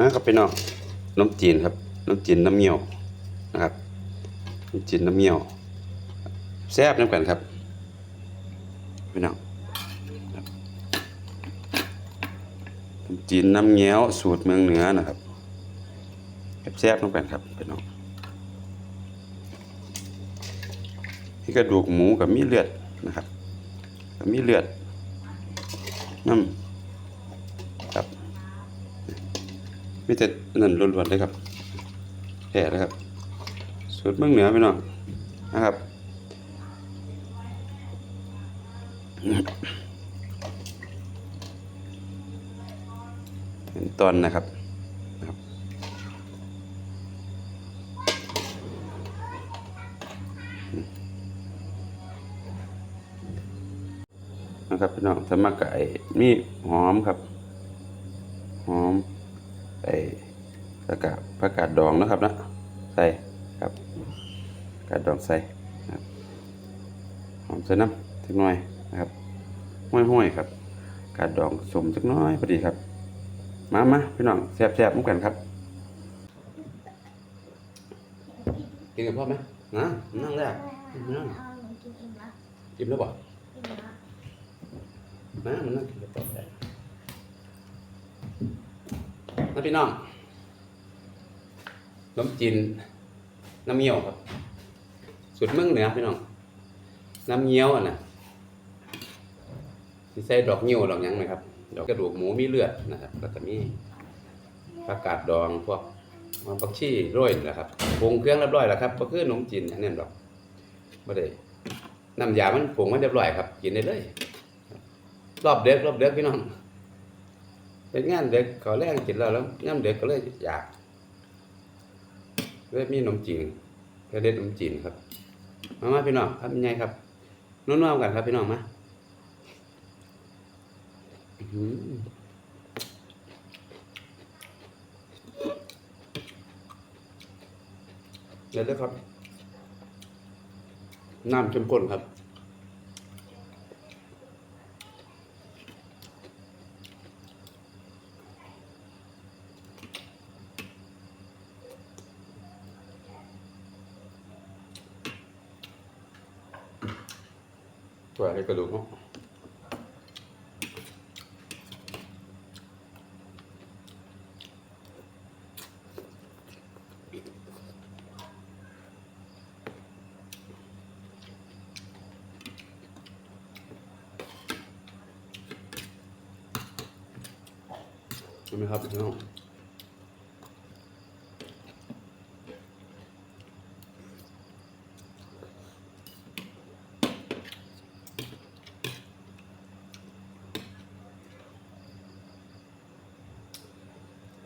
นะครับพี่น้องน้ำจีนครับ น้ำจีนน้ำเงี้ยวนะครับน้ำจีนน้ำเงี้ยวแซ่บน้ำกันครับพี่น้องน้ำจีนน้ำเงี้ยวสูตรเมืองเหนือนะครับแซ่บน้ำกันครับพี่น้องนี่กระดูกหมูกับมีเลือดนะครับกับมีเลือดน้ำครับ มีแต่นั่นล้วนๆเลยครับแก่เลยครับสูตรเมืองเหนือพี่น้องนะครับเป็นตอนนะครับนะครับนะครับพี่น้องสมักไก่มีหอมครับ หอม ไอ้ผักกาดผักกาดดองนะครับนะใส่ครับผักกาดดองใส่นะครับหอมใส่น้ำสักหน่อยนะครับห้อยๆครับ กาดดองสมสักหน้อยพอดีครับ มามาพี่น้องแซ่บๆมุกกันครับกินกับพ่อไหมนะนั่งได้นั่งเอาหนูกินเองละกินแล้วบ่กินละนะมันนั่งกินกับพ่อได้ นะพี่น้องน้ำจีนน้ำเงี้ยวครับสุดเมืองเหนือพี่น้องน้ำเงี้ยวอะนะที่ใส่ดอกเงี้ยวดอกยังนะครับดอกกระดูกหมูมีเลือดนะครับแล้วก็มีผักกาดดองพวกมันผักชีโรยนะครับปรุงเครื่องเรียบร้อยแล้วครับก็คือขนมจีนอันนี้ดอกไม่ได้น้ำยามันปรุงมันเรียบร้อยครับ กินได้เลย รอบเด็กรอบเด็กพี่น้อง เป็นงานเด็กเขาแรงกินแล้วแล้วย่ำเด็กก็เลยอยากเลยมีขนมจีนก็เด็ดขนมจีนครับ มามาพี่น้องครับเป็นไงครับนุ่นๆกันครับพี่น้องมาอื้อหือเดี๋ยวครับน้ำเข้มข้นครับ ตัวให้กระดูกเนาะเห็นไหมครับพี่น้อง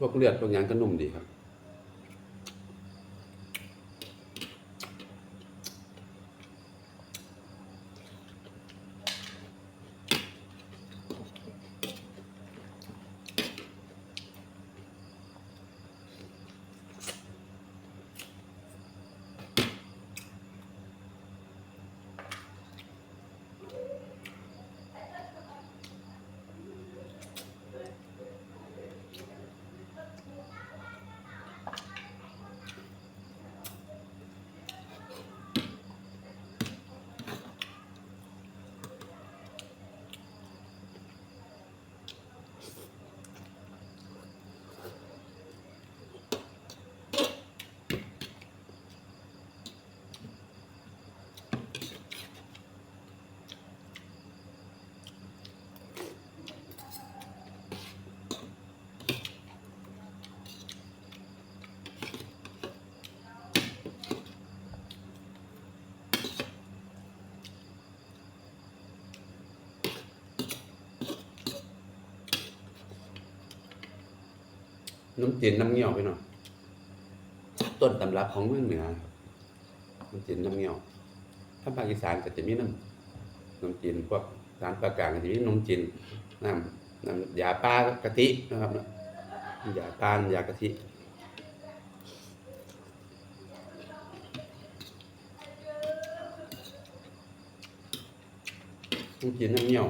วกเลือดพวกหยังก็นุ่มดีครับ น้ำจีนน้ำเงี้ยวพี่น้องต้นตำรับของเมืองเหนือน้ำจีนน้ำเงี้ยวถ้าภาคอีสานก็จะมีน้ำน้ำจีนพวกสารประกางก็จะมีน้ำจีนน้ำน้ำยาปลากะทินะครับเนาะยาตาลยากะทิน้ำจีนน้ำเงี้ยว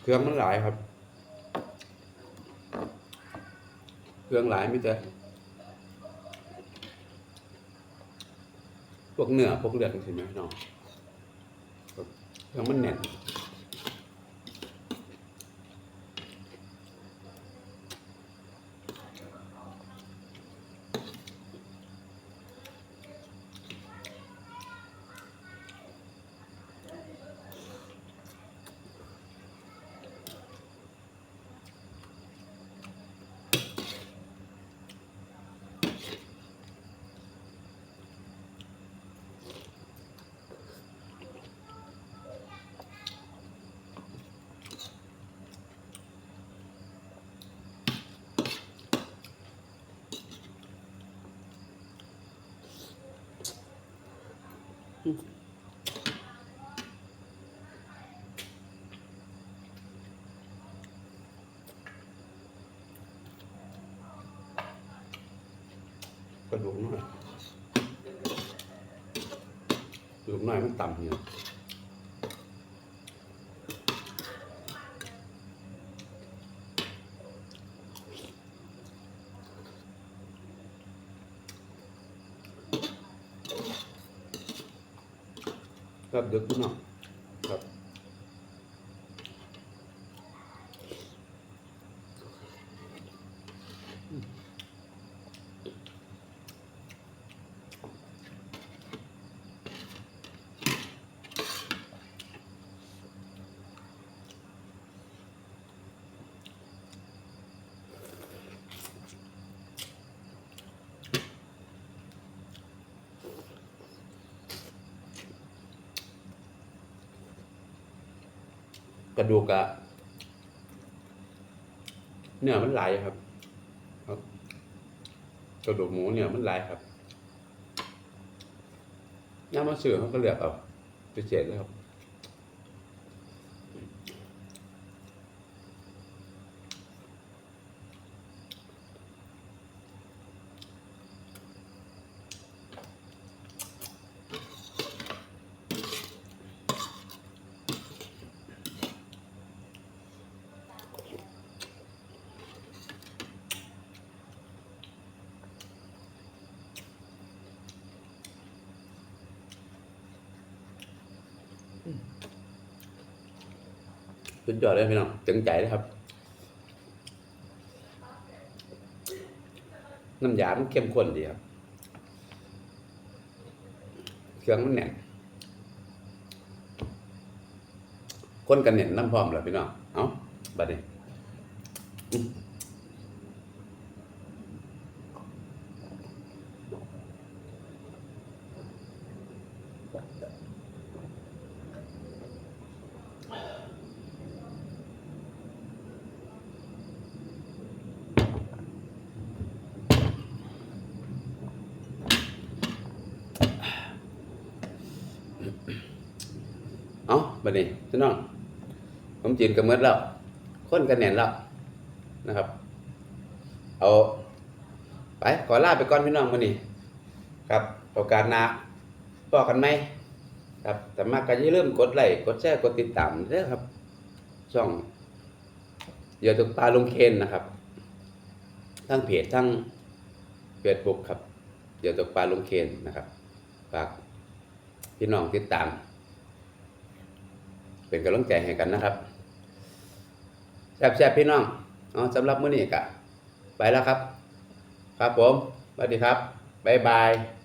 เครื่องมันหลายครับ เครื่องหลายมิแต่พวกเนื้อพวกเลือดใช่ไหมน้องครับเครื่องมันแน่น กระดูกน้อยกระดูกน้อยมันต่ำอยู่ครับเดึกพี่น้องครับ กระดูกอะเนื้อมันไหลครับ กระดูกหมูเนื้อมันไหลครับย่างมาซื้อเขาก็เลือกเอาไปเศษเลยครับ สุดยอดเลยพี่น้องจึงใจเลยครับ น้ำยามันเข้มข้นดีครับเครื่องมันแน่นคนกันเน่นน้ำพร้อมเลยพี่น้อง เอาบัดนี้ บัดนี้พี่น้องผมจีนกับเมือแล้วคนกันแน่นแล้วนะครับ เอาไปขอลาไปก่อนพี่น้องวันนี้ครับโอกาสหน้าพอกันไหมครับแต่มากก็อย่าลืมกดไลค์กดแชร์กดติดตามเด้อครับ ช่องเดี๋ยวตกปลาลงเคนนะครับ ทั้งเพจทั้งเฟซบุ๊กครับ เดี๋ยวตกปลาลงเคนนะครับฝากพี่น้องติดตาม เป็นกำลังใจให้กันนะครับแซ่บๆพี่น้องเอาสำหรับมื้อนี้กะไปแล้วครับ ครับผมสวัสดีครับบ๊ายบาย